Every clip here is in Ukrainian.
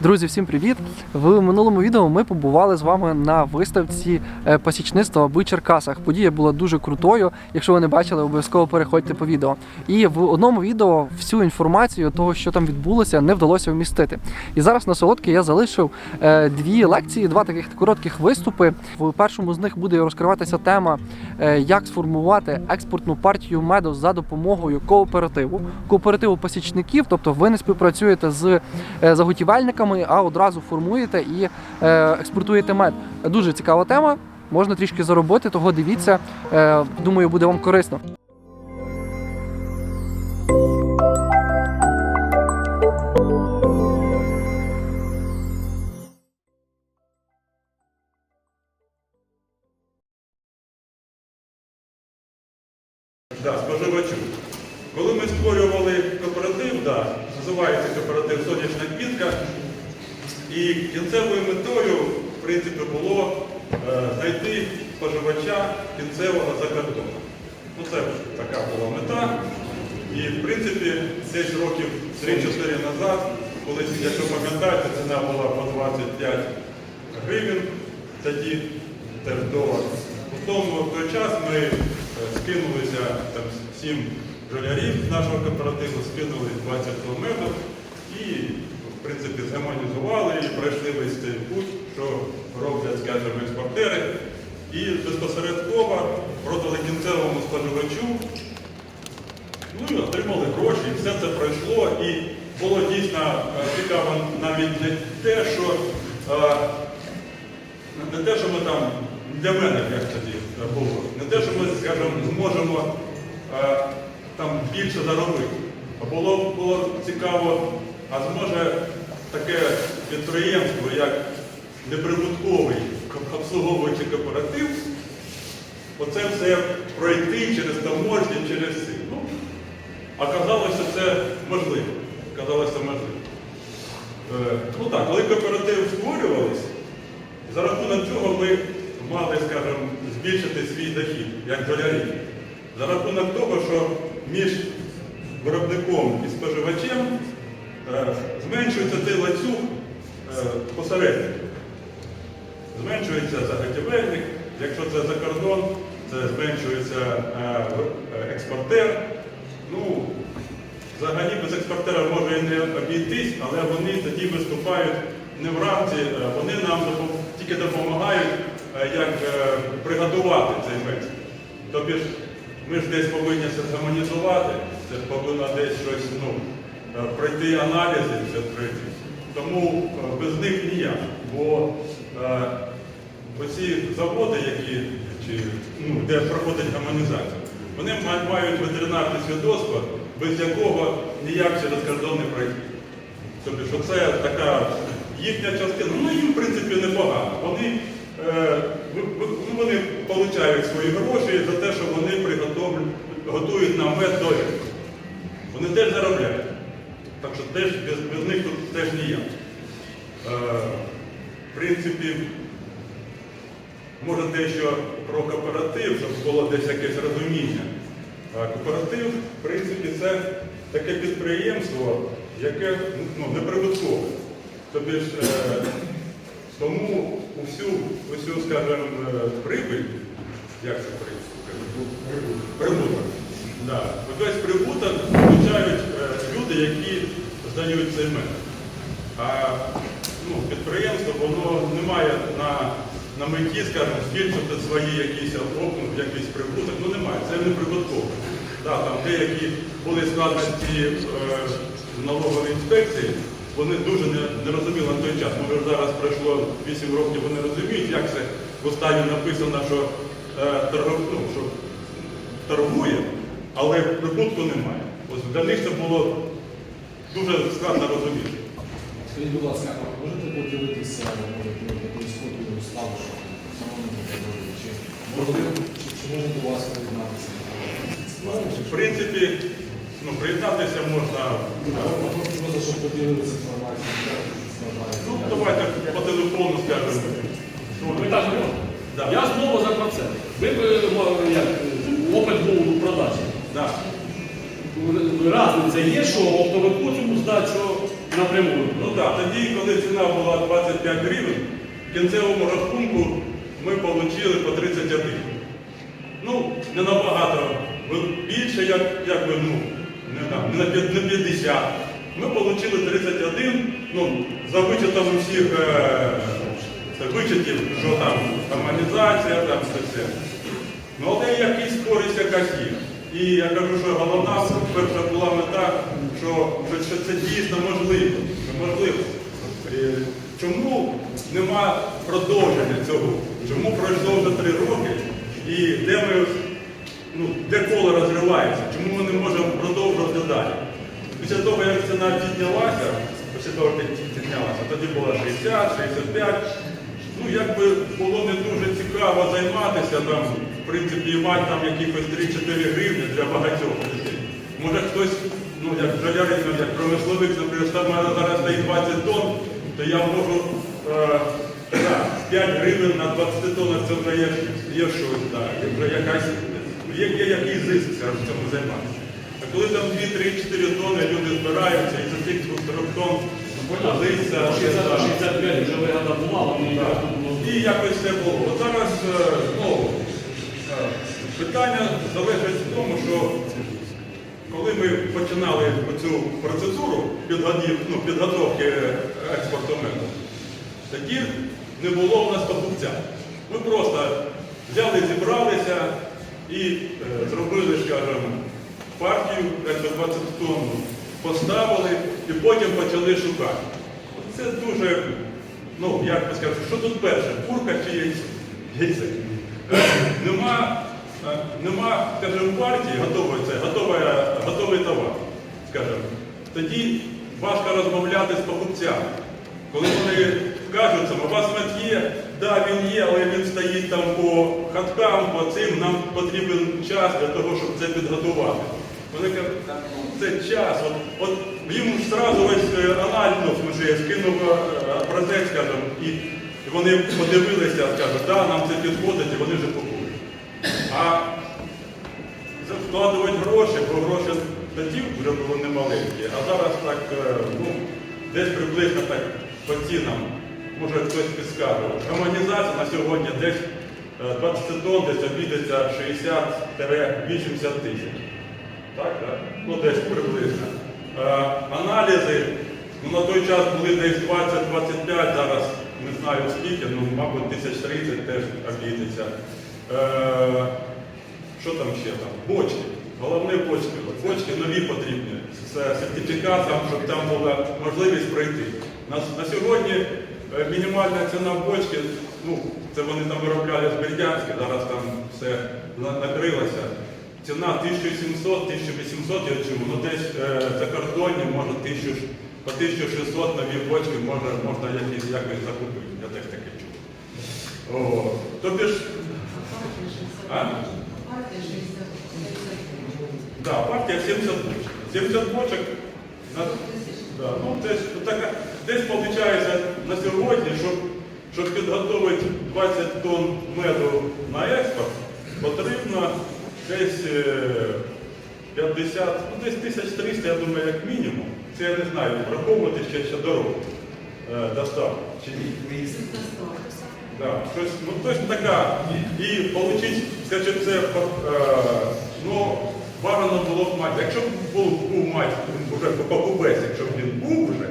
Друзі, всім привіт! В минулому відео ми побували з вами на виставці е, пасічництва в Черкасах. Подія була дуже крутою. Якщо ви не бачили, обов'язково переходьте по відео. І в одному відео всю інформацію того, що там відбулося, не вдалося вмістити. І зараз на солодке я залишив е, дві лекції, два таких коротких виступи. В першому з них буде розкриватися тема, е, як сформувати експортну партію меду за допомогою кооперативу, кооперативу пасічників. Тобто ви не співпрацюєте з е, заготівельниками, а одразу формуєте і е, експортуєте мед. Дуже цікава тема. Можна трішки заробити, того дивіться. Е, Думаю, буде вам корисно. І кінцевою метою, в принципі, було е, знайти споживача кінцевого за кордоном. Ну, це така була мета. І, в принципі, десь років 3-4 назад, коли, якщо пам'ятаєте, ціна була по 25 гривень, тоді теж долар. У тому той час ми е, скинулися там, сім жолярів з нашого кооперативу, скинули 20 меду і, в принципі, згаманізували і пройшли весь цей путь, що роблять, скажімо, експортери. І безпосередково продали кінцевому споживачу, ну і отримали гроші, все це пройшло. І було дійсно е, цікаво навіть не те, що е, не те, що ми там для мене як тоді було, не те, що ми, скажімо, зможемо е, там більше заробити. Було, було цікаво, а зможе таке підприємство, як неприбутковий обслуговуючий кооператив, оце все пройти через таможні, через. Ну, оказалося це можливо. Оказалося можливо. Е, ну так, коли кооператив створювався, за рахунок цього ми мали, скажімо, збільшити свій дохід, як долярі. За рахунок того, що між виробником е, посередників. Зменшується заготівельник, якщо це за кордон, це зменшується е, е, експортер. Ну, Взагалі без експортера може і не обійтись, але вони тоді виступають не в рамці, вони нам тільки допомагають, як приготувати цей мед. Тобто ми ж десь повинні це згаманізувати, це повинно десь щось ну, пройти аналізи, все пройти. Тому е, без них ніяк. Бо е, оці заводи, які, чи, ну, де проходить гаманізація, вони мають ветеринарне свідоцтво, без якого ніяк через кордон не пройти. Тобто, що це така їхня частина, ну їм, в принципі, непогано. Вони, е, ну, вони отримують свої гроші за те, що вони готують нам мед до. Вони теж заробляють. Так що теж без, без них тут теж ніяк. Е, в принципі, може дещо про кооператив, щоб було десь якесь розуміння. А Кооператив, в принципі, це таке підприємство, яке ну, неприбуткове. Тобто, ж, е, тому усю, усю, скажімо, е, прибиль, як це прибиль? Прибуток. Да. Весь прибуток получають е, люди, які здають цей мед. А ну, підприємство воно не має на, на меті, скажімо, збільшити свої якісь обмін, якийсь прибуток. Ну немає, це не прибутково. Да, там деякі були складності е, в налоговій інспекції, вони дуже не, не розуміли на той час. Може зараз пройшло 8 років, вони розуміють, як це в останнє написано, що, е, торгов, ну, що торгує, але прибутку немає. Ось для них це було дуже складно розуміти. Скажіть, будь ласка, можете поділитися може, якоюсь фотою стану, що самому не говорили? Чи чи, чи може до вас приєднатися? В принципі, ну, приєднатися можна. да. Щоб поділилися інформацією. Ну, давайте по телефону скажемо. Ви Да. Я знову за процент. Ви б, е, як, опит був у продажі. Да. Разниця є, що оптовику цьому здачу напряму. Ну так, тоді коли ціна була 25 гривень, в кінцевому рахунку ми отримали по 31. Ну, не набагато більше, як, як би, ну, не, там, не на не 50. Ми отримали 31, ну, за вичетом усіх е, вичетів, що там гармонізація, там все все. Ну, але якась користь якась є. І я кажу, що головна перша була мета, що, що, це дійсно можливо. Можливо. Е, Чому нема продовження цього? Чому пройшло вже три роки і де ми ну, де коло розривається? Чому ми не можемо продовжувати далі? Після того, як ціна піднялася, після того, як піднялася, тоді була 60, 65. Ну, якби було не дуже цікаво займатися там, в принципі, і мати там якихось 3-4 гривні для багатьох людей. Може хтось, ну як бджолярин, ну, як промисловик, наприклад, що зараз стоїть 20 тонн, то я можу е, да, 5 гривень на 20 тоннах це вже є, є щось, да, є вже якась, є, є якийсь зиск, скажімо, в цьому займатися. А коли там 2-3-4 тонни люди збираються і за цих 2-3 тонн позиція, 65 вже вигода була, так. було. І якось це було. От зараз е, знову питання залежить в тому, що коли ми починали цю процедуру ну, підготовки експорту меду, тоді не було у нас покупця. Ми просто взяли, зібралися і е, зробили, скажімо, партію, якби 20 тонн поставили і потім почали шукати. Це дуже, ну, як би сказати, що тут перше, курка чи яйце? Е, Нема, е, нема, скажімо, партії готової, це готовий, готовий товар, скажімо. Тоді важко розмовляти з покупцями. Коли вони кажуть, що у вас мед є, да, він є, але він стоїть там по хаткам, по цим, нам потрібен час для того, щоб це підготувати. Вони кажуть, ну, це час. От, от їм одразу ось е, аналіз, ну, в смысле, я скинув е, образець, скажімо, і, і вони подивилися, скажуть, да, нам це підходить, і вони вже купують. А вкладувати гроші, бо гроші тоді вже було немаленькі, а зараз так, е, ну, десь приблизно так по цінам, може хтось підскаже. От Гармонізація на сьогодні десь е, 20 тонн, десь обійдеться 60-80 тисяч. Так, так? Ну десь приблизно. Е, аналізи, ну на той час були десь 20-25, зараз не знаю скільки, ну, мабуть, 1030 теж обійдеться. Е, що там ще там? Бочки. Головне бочки. Бочки нові потрібні з сертифікатом, щоб там була можливість пройти. На, на сьогодні е, мінімальна ціна бочки, ну, це вони там виробляли з Бердянська, зараз там все накрилося. Ціна 1700, 1800, я чув, ну десь е, за кордоні може 1000, по 1600 нові бочки можна, можна якісь, якось закупити. Я теж таке чув. О, ж? Да, партія 70 бочок. 70 бочок. На, да, ну, десь, така, десь виходить на сьогодні, щоб, щоб підготувати 20 тонн меду на експорт, потрібно десь е, 50, ну десь 1300, я думаю, як мінімум. Це я не знаю, враховувати ще, ще дорогу е, доставку чи ні. Да, щось, ну, точно така. І отримати, скажімо, це, е, ну, бажано було б мати. Якщо б був, був мати вже покупець, якщо б він був вже,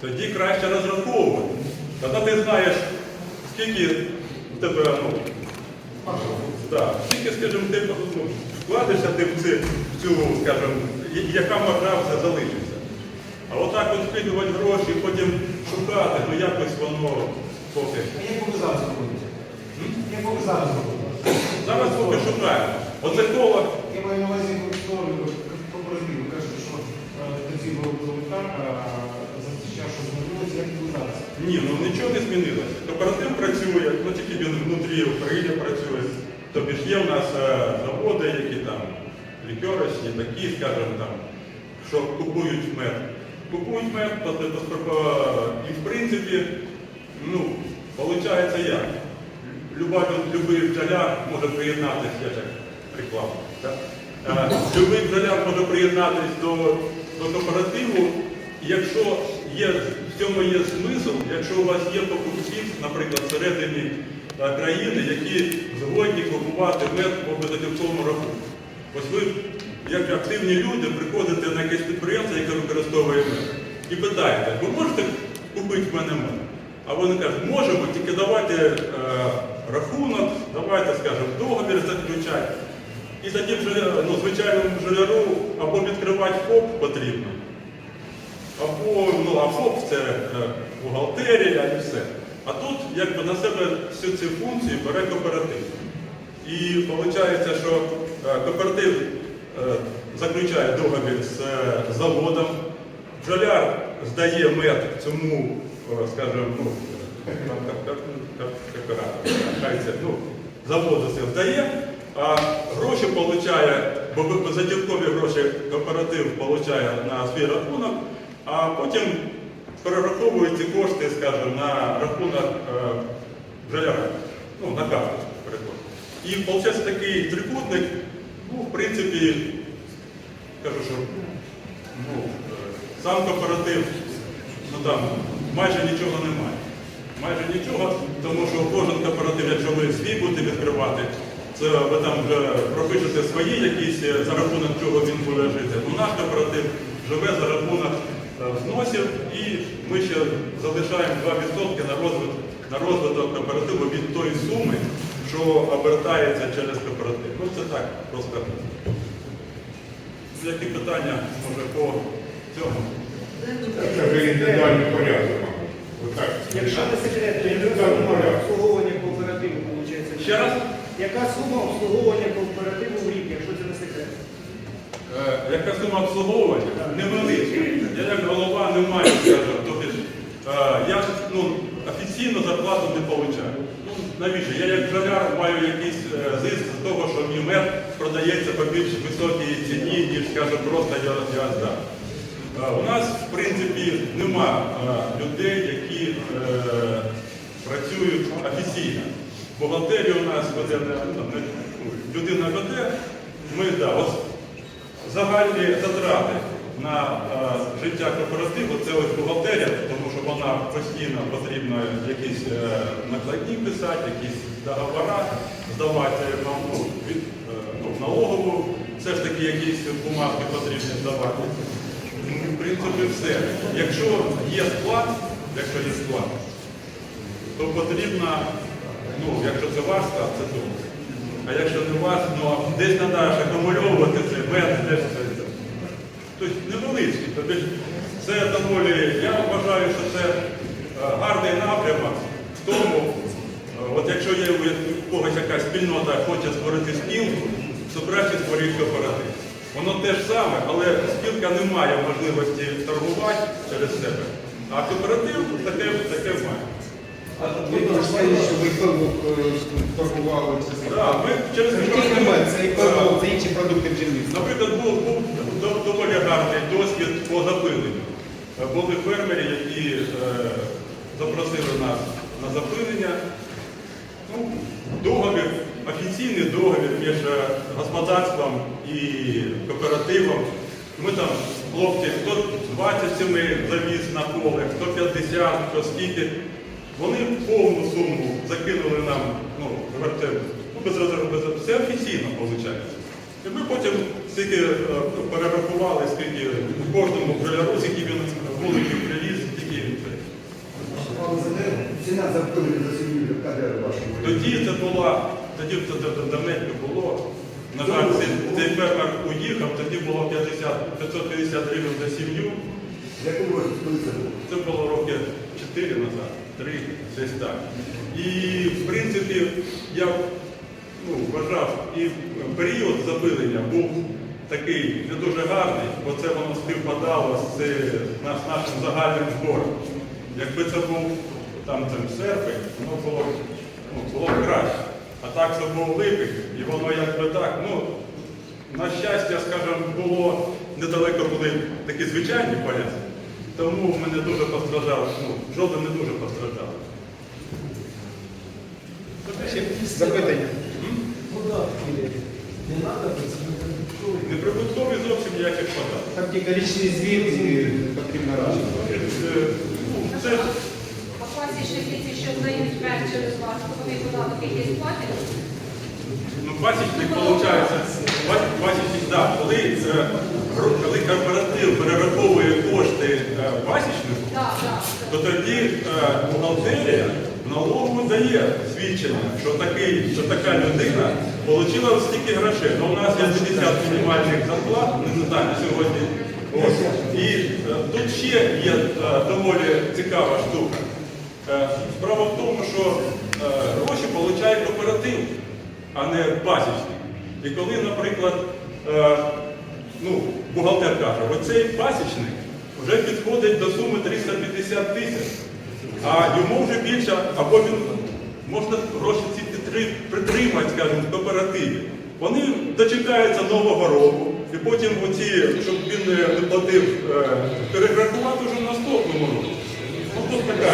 тоді краще розраховувати. Тоді ти знаєш, скільки в тебе, ну, да, скільки, скажімо, ти вкладешся ти в, цю, скажімо, яка все залишиться. А отак от скидувати гроші, потім шукати, ну якось воно поки. А як ви зараз робите? Як ви зараз робите? Зараз поки шукаємо. Оце коло, Я маю на увазі по боротьбі. Ви кажете, що е, тоді було було так, за що змінилося, як ви зараз? ні, ну нічого не змінилося. Кооператив працює, ну тільки він внутрі України працює. Тобі ж є в нас е, заводи, які там лікерочні, такі, скажімо, там, що купують мед. Купують мед, то, і в принципі, ну, виходить як? Люба, любий бджоляр може приєднатися, я так реклама. Так? Е, Любий бджоляр може приєднатися до, до кооперативу, якщо є в цьому є смисл, якщо у вас є покупці, наприклад, всередині е, країни, які згодні купувати мед по безготівковому рахунку. Ось ви, як активні люди, приходите на якесь підприємство, яке використовує мед, і питаєте, ви можете купити в мене мед? А вони кажуть, можемо, тільки давайте е, рахунок, давайте, скажімо, договір заключати. І тоді вже, ну, звичайному жуляру або відкривати ФОП потрібно, або ну, а ФОП це е, бухгалтерія і все. А тут якби на себе всю цю функцію бере кооператив. І виходить, що е, кооператив заключає договір з е, заводом, бджоляр здає мед цьому, е, скажімо, ну, ну, заводу це здає, а гроші получає, бо безготівкові гроші кооператив получає на свій рахунок, а потім перераховує ці кошти, скажімо, на рахунок е, бджоляра, ну, на карту. І виходить такий трикутник, ну, в принципі, кажу, що ну, е, сам кооператив, ну там майже нічого немає. Майже нічого, тому що кожен кооператив, якщо ви свій будете відкривати, це ви там вже пропишете свої якісь, е, за рахунок чого він буде жити. Ну, наш кооператив живе за рахунок е, взносів і ми ще залишаємо 2% на розвиток, на розвиток кооперативу від тої суми, що обертається через кооператив. Ну це так, просто. Які питання може по цьому? Це вже індивідуальний порядок, мабуть. Якщо не секрет, то яка сума обслуговування кооперативу виходить? Ще раз? Яка сума обслуговування кооперативу в рік, якщо це не секрет? Е, Яка сума обслуговування? Невеличка. Я як голова не маю, скажімо, тобто ж, е, я ну, офіційно зарплату не получаю. Ну, навіщо? Я як жоляр маю якийсь е, зиск з того, що мій мед продається по більш високій ціні, ніж, скажімо, просто я, здав. Е, У нас, в принципі, нема е, людей, які е, працюють офіційно. Бухгалтерію у нас веде ну, людина веде. Ми да, ось загальні затрати на е, життя кооперативу це ось бухгалтерія, тому вона постійно потрібно якісь е, накладні писати, якісь договори, здавати нам ну, від, е, ну, налогову, все ж таки якісь бумажки потрібно здавати. Ну, в принципі, все. Якщо є склад, якщо є склад, то потрібно, ну, якщо це ваш склад, це добре. А якщо не ваш, ну десь треба акумульовувати це, мед, десь. Тобто невеличкий. Це доволі, я вважаю, що це е, гарний напрямок в тому, е, от якщо є у когось якась спільнота хоче створити спілку, то краще створити кооператив. Воно те ж саме, але спілка не має можливості торгувати через себе. А кооператив таке, таке має. Ви прочитали, що ви пивок торгували це Да, ми через Це це і пиво, це інші продукти бджільництва. Наприклад, був, був доволі гарний досвід по запиленню. Е, Були фермери, які е, запросили нас на запилення. Ну, договір, офіційний договір між е, господарством і кооперативом. Ми там, хлопці, хто 20 сімей завіз на поле, хто 50, хто скільки. Вони повну суму закинули нам, ну, вертеп, ну, без розрахунку, все офіційно виходить. І ми потім скільки е, ну, перерахували, скільки кожному бджоляру, скільки він вуликів привіз, скільки він це. Ціна за вашого. Тоді це була, тоді це да- давненько було. На жаль, цей, фермер уїхав, тоді було 50, 550 гривень за сім'ю. В якому році це було? Це було роки 4 назад, 3, десь так. І в принципі я ну, вважав, і період запилення був такий не дуже гарний, бо це воно співпадало з е, нашим загальним збором. Якби це був там там серпень, воно було, ну, було б краще. А так це був липень, і воно якби так, ну, на щастя, скажімо, було недалеко були такі звичайні поля, тому ми не дуже постраждали, ну, жоден не дуже постраждали. Ще запитання. Податків. Там тільки річний звіт потрібно ну, Це А пасічники ці, що здають через вас, то вони податок якийсь платять? Ну, пасічник, виходить, пасічник, да, коли, е, гро- коли корпоратив перераховує кошти е, пасічнику, Так, так. то тоді е, бухгалтерія в налогу дає свідчення, що, такий, що така людина отримала стільки грошей. Ну, у нас є 50 мінімальних зарплат, не знаю, сьогодні. Ось. І е, тут ще є е, доволі цікава штука. Е, справа в тому, що гроші отримує кооператив, а не пасічник. І коли, наприклад, ну, бухгалтер каже, оцей пасічник вже підходить до суми 350 тисяч, а йому вже більше, або він можна гроші ці притримати, скажімо, в кооперативі. Вони дочекаються нового року, і потім оці, щоб він не платив, переграхувати перерахувати вже в наступному році. Ну, тут така.